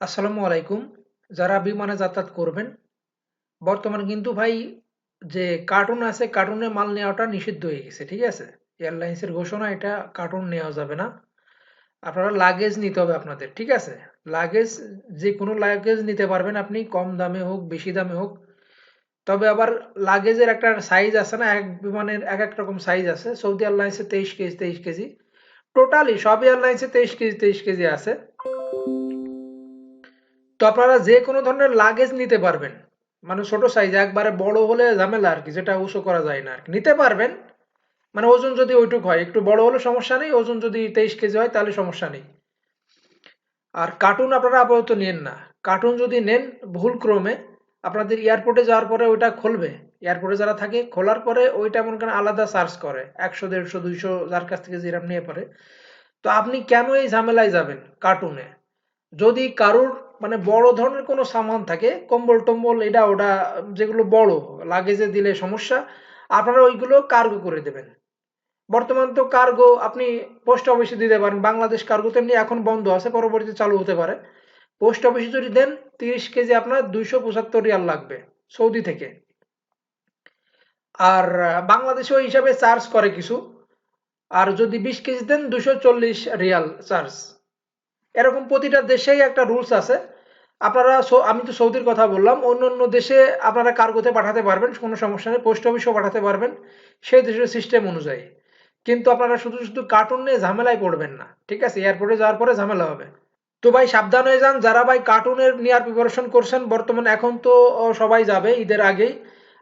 আসসালামু আলাইকুম। যারা বিমানে যাতায়াত করবেন, বর্তমানে কিন্তু ভাই যে কার্টুন আছে কার্টুনে মাল নেওয়াটা নিষিদ্ধ হয়ে গেছে, ঠিক আছে? এয়ারলাইন্সের ঘোষণা, এটা কার্টুন নেওয়া যাবে না। আপনারা লাগেজ নিতে হবে আপনাদের, ঠিক আছে? লাগেজ যে কোনো লাগেজ নিতে পারবেন আপনি, কম দামে হোক, বেশি দামে হোক। তবে আবার লাগেজের একটা সাইজ আছে না, এক বিমানের এক এক রকম সাইজ আছে। সৌদি এয়ারলাইন্সে তেইশ কেজি তেইশ কেজি। টোটালি সব এয়ারলাইন্সে তেইশ কেজি তেইশ কেজি আছে। তো আপনারা যে কোনো ধরনের লাগেজ নিতে পারবেন। মানে ছোট সাইজ একবারে বড় হলে ঝামেলা আর কি, যেটা উঁচু করা যায় না আর কি। নিতে পারবেন মানে ওজন যদি ওইটুক হয়, একটু বড় হলে সমস্যা নেই, ওজন যদি তেইশ কেজি হয় তাহলে সমস্যা নেই। আর কার্টুন আপনারা আপাতত নেন না। কার্টুন যদি নেন, ভুল ক্রমে আপনাদের এয়ারপোর্টে যাওয়ার পরে ওইটা খুলবে। এয়ারপোর্টে যারা থাকে, খোলার পরে ওইটা মনে করেন আলাদা চার্জ করে। একশো, দেড়শো, দুইশো, যার কাছ থেকে যেরকম নিয়ে পারে। তো আপনি কেন এই ঝামেলায় যাবেন কার্টুনে যদি কারুর মানে বড় ধরনের কোনো সামান থাকে, কম্বল টম্বল, এটা ওটা, যেগুলো বড় লাগেজে দিলে সমস্যা। আপনারা ওইগুলো কার্গো করে দেবেন। বর্তমান তো কার্গো আপনি পোস্ট অফিসে দিতে পারেন, বাংলাদেশ কার্গো তেমনি এখন বন্ধ আছে, পরবর্তীতে চালু হতে পারে। পোস্ট অফিসে যদি দেন, তিরিশ কেজি আপনার দুইশো পঁচাত্তর রিয়াল লাগবে, সৌদি থেকে। আর, বাংলাদেশে ওই হিসাবে চার্জ করে কিছু। আর যদি বিশ কেজি দেন দুশো চল্লিশ রিয়াল চার্জ এরকম প্রতিটা দেশেই একটা রুলস আছে। আপনারা আমি তো সৌদির কথা বললাম, অন্য অন্য দেশে আপনারা কার্গোতে পাঠাতে পারবেন, কোনো সমস্যা নেই পোস্ট অফিসেও পাঠাতে পারবেন, সেই দেশের সিস্টেম অনুযায়ী। কিন্তু আপনারা শুধু শুধু কার্টুন নিয়ে ঝামেলায় পড়বেন না, ঠিক আছে? এয়ারপোর্টে যাওয়ার পরে ঝামেলা হবে। তো ভাই, সাবধান হয়ে যান, যারা ভাই কার্টুনের নেওয়ার প্রিপারেশন করছেন, বর্তমানে এখন তো সবাই যাবে ঈদের আগেই।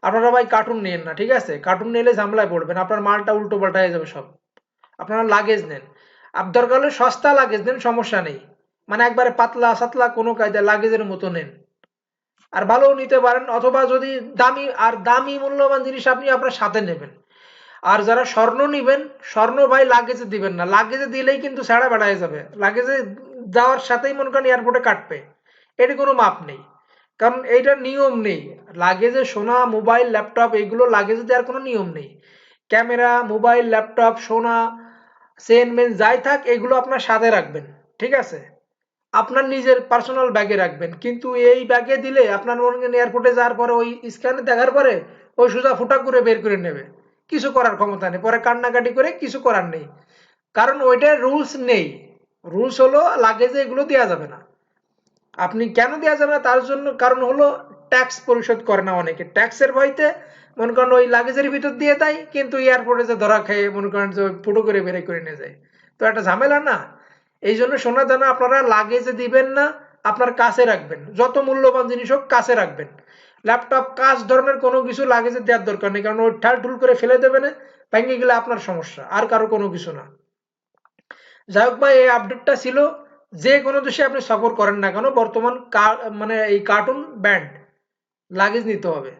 আপনারা ভাই কার্টুন নেন না, ঠিক আছে? কার্টুন নিলে ঝামেলায় পড়বেন, আপনার মালটা উল্টো পাল্টা হয়ে যাবে সব। আপনারা লাগেজ নেন। আপ দরকার হলে সস্তা লাগেজ নেন সমস্যা নেই। মানে একবারে পাতলা সাতলা কোনো কায়দা লাগেজের মতো নেন। আর ভালোও নিতে পারেন, অথবা যদি দামি, আর দামি মূল্যবান জিনিস আপনি আপনার সাথে নেবেন। আর যারা স্বর্ণ নিবেন, স্বর্ণ ভাই লাগেজে দিবেন না। লাগেজে দিলেই কিন্তু ছাড়া বেড়ায় যাবে। লাগেজে যাওয়ার সাথেই মনে করেন এয়ারপোর্টে কাটবে। এটি কোনো মাপ নেই। কারণ এইটার নিয়ম নেই। লাগেজে সোনা, মোবাইল, ল্যাপটপ, এগুলো লাগেজে দেওয়ার কোনো নিয়ম নেই। ক্যামেরা, মোবাইল, ল্যাপটপ, সোনা চেন মেন যাই থাক, এগুলো আপনার সাথে রাখবেন, ঠিক আছে? আপনার নিজের পার্সোনাল ব্যাগে রাখবেন, কিন্তু এই ব্যাগে দিলে আপনার মনে এয়ারপোর্টে যাওয়ার পরে, ওই স্ক্যানে দেখার পরে, ওই সোজা ফুটা করে বের করে নেবে। কিছু করার ক্ষমতা নেই, পরে কান্নাকাটি করে কিছু করার নেই। কারণ ওইটার রুলস নেই। রুলস হলো লাগেজে এগুলো দেওয়া যাবে না। আপনি কেন দেওয়া যাবে না? তার জন্য কারণ হলো ট্যাক্স পরিশোধ করে না অনেকে। ট্যাক্সের ভয়তে মনে করেন ওই লাগেজের ভিতর দিয়ে দেয়, কিন্তু এয়ারপোর্টে যে ধরা খেয়ে মনে করেন যে ফুটো করে বের করে নিয়ে যায়। তো একটা ঝামেলা না। এই জন্য সোনা দানা আপনারা লাগেজে দিবেন না, আপনার কাছে রাখবেন। যত মূল্যবান জিনিস হোক, কাছে রাখবেন। ল্যাপটপ কাজ ধরনের কোনো কিছু লাগেজে দেওয়ার দরকার নেই, কারণ ওই ঠাল ঠুল করে ফেলে দেবে না, ভেঙে গেলে আপনার সমস্যা, আর কারও কোনো কিছু না। যাই হোক ভাই, এই আপডেটটা ছিল। যে কোনো দেশে আপনি সফর করেন না কেন, বর্তমান মানে এই কার্টুন ব্যান্ড লাগেজ নিতে হবে।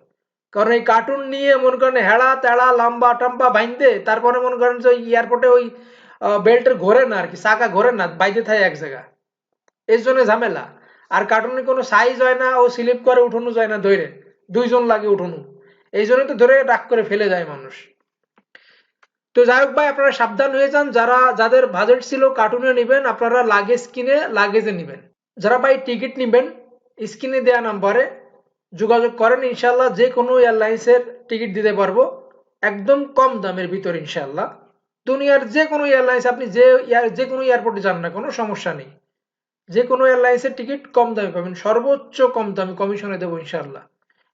কারণ এই কার্টুন নিয়ে মনে করেন হেড়া, তেড়া, লম্বা, টম্বা বাইন্দে তারপরে মনে করেন যে ওই এয়ারপোর্টে ওই বেল্টের ঘোরে না আর কি চাকা ঘোরে না বাইতে থাকে এক জায়গা। এর জন্য ঝামেলা। আর কার্টুনে কোনো সাইজ হয় না, ও স্লিপ করে উঠানো যায় না ধরে দুইজন লাগে উঠানো এই জন্য তো ধরে ডাক করে ফেলে যায় মানুষ। তো যাই হোক ভাই, আপনারা সাবধান হয়ে যান। যারা, যাদের বাজেট ছিল কার্টুনে নেবেন, আপনারা লাগেজ কিনে লাগেজে নেবেন। যারা ভাই টিকিট নেবেন স্ক্রিনে দেওয়া নাম্বারে যোগাযোগ করেন ইনশাল্লাহ যে কোনো এয়ারলাইন্সের টিকিট দিতে পারব। একদম কম দামের ভিতর ইনশাল্লাহ দুনিয়ার যে কোনো এয়ারলাইন্স, আপনি যে যে কোনো এয়ারপোর্টে যান না কোনো, সমস্যা নেই। যে কোনো এয়ারলাইন্সের টিকিট কম দামে পাবেন, সর্বোচ্চ কম দামে কমিশনে দেবো ইনশাল্লাহ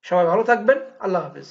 সবাই ভালো থাকবেন, আল্লাহ হাফিজ।